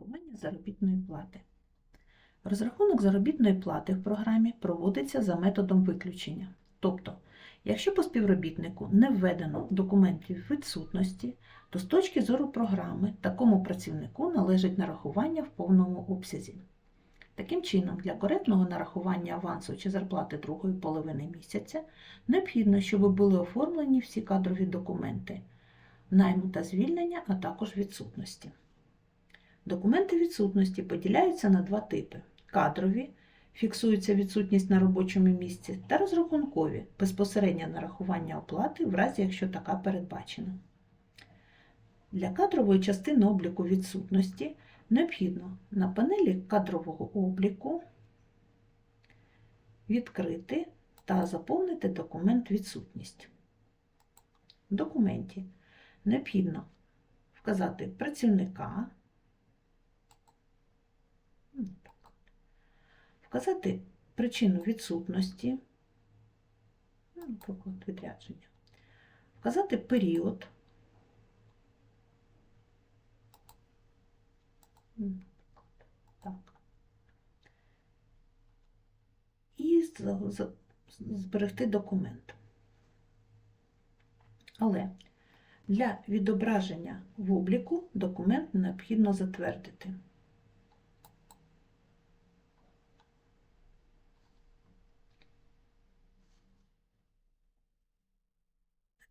Нарахування заробітної плати. Розрахунок заробітної плати в програмі проводиться за методом виключення. Тобто, якщо по співробітнику не введено документів відсутності, то з точки зору програми такому працівнику належить нарахування в повному обсязі. Таким чином, для коректного нарахування авансу чи зарплати другої половини місяця необхідно, щоб були оформлені всі кадрові документи найму та звільнення, а також відсутності. Документи відсутності поділяються на два типи: кадрові фіксується відсутність на робочому місці, та розрахункові безпосереднє нарахування оплати, в разі якщо така передбачена. Для кадрової частини обліку відсутності необхідно на панелі кадрового обліку відкрити та заповнити документ відсутність. В документі необхідно вказати працівника, вказати причину відсутності, ну, наприклад, відрядження, вказати період, так. І зберегти документ. Але для відображення в обліку документ необхідно затвердити.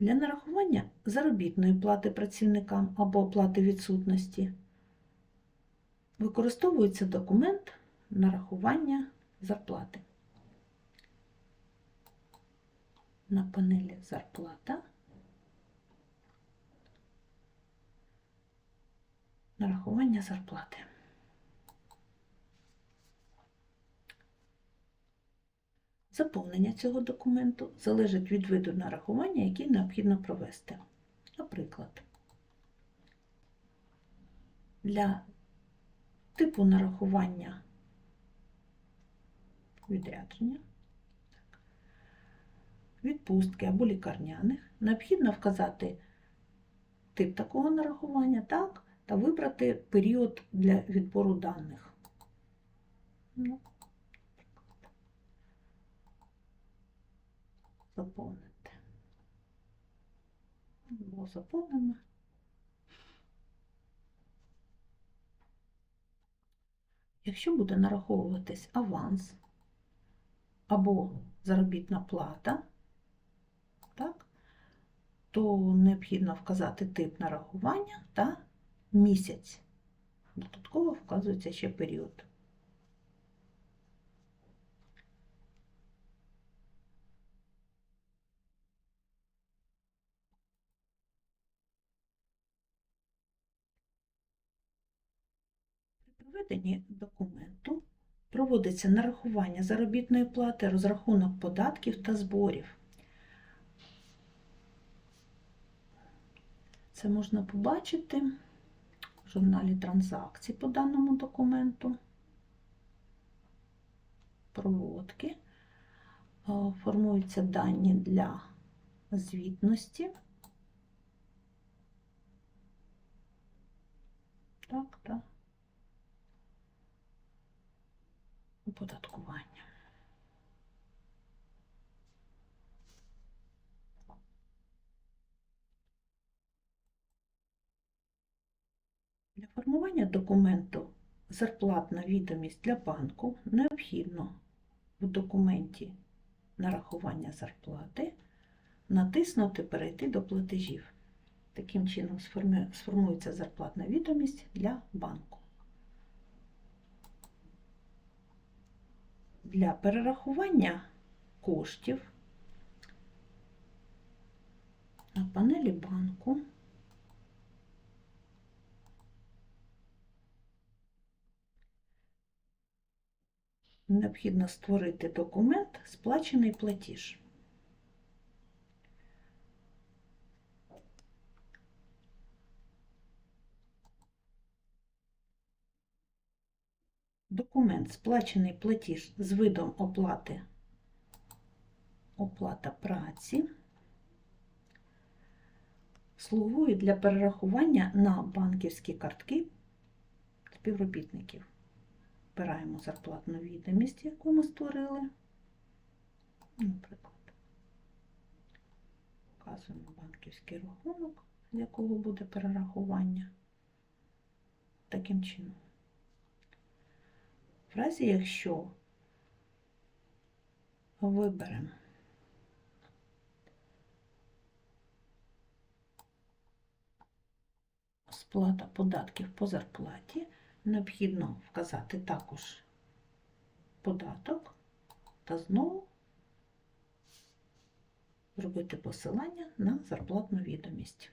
Для нарахування заробітної плати працівникам або оплати відсутності використовується документ нарахування зарплати. На панелі зарплата нарахування зарплати. Заповнення цього документу залежить від виду нарахування, який необхідно провести. Наприклад, для типу нарахування відрядження, відпустки або лікарняних необхідно вказати тип такого нарахування, так, та вибрати період для відбору даних. Заповнити. Було заповнено. Якщо буде нараховуватись аванс або заробітна плата, так, то необхідно вказати тип нарахування та місяць. Додатково вказується ще період. Проведенні документу проводиться нарахування заробітної плати, розрахунок податків та зборів. Це можна побачити в журналі транзакцій по даному документу. Проводки. Е, Формуються дані для звітності. Так, так. Оподаткування. Для формування документу зарплатна відомість для банку необхідно в документі нарахування зарплати натиснути Перейти до платежів. Таким чином сформується зарплатна відомість для банку. Для перерахування коштів на панелі банку необхідно створити документ Сплачений платіж. Документ Сплачений платіж з видом оплати оплата праці слугує для перерахування на банківські картки співробітників. Вбираємо зарплатну відомість, яку ми створили. Наприклад, вказуємо банківський рахунок, з якого буде перерахування. Таким чином. В разі, якщо виберемо сплата податків по зарплаті, необхідно вказати також податок та знову зробити посилання на зарплатну відомість.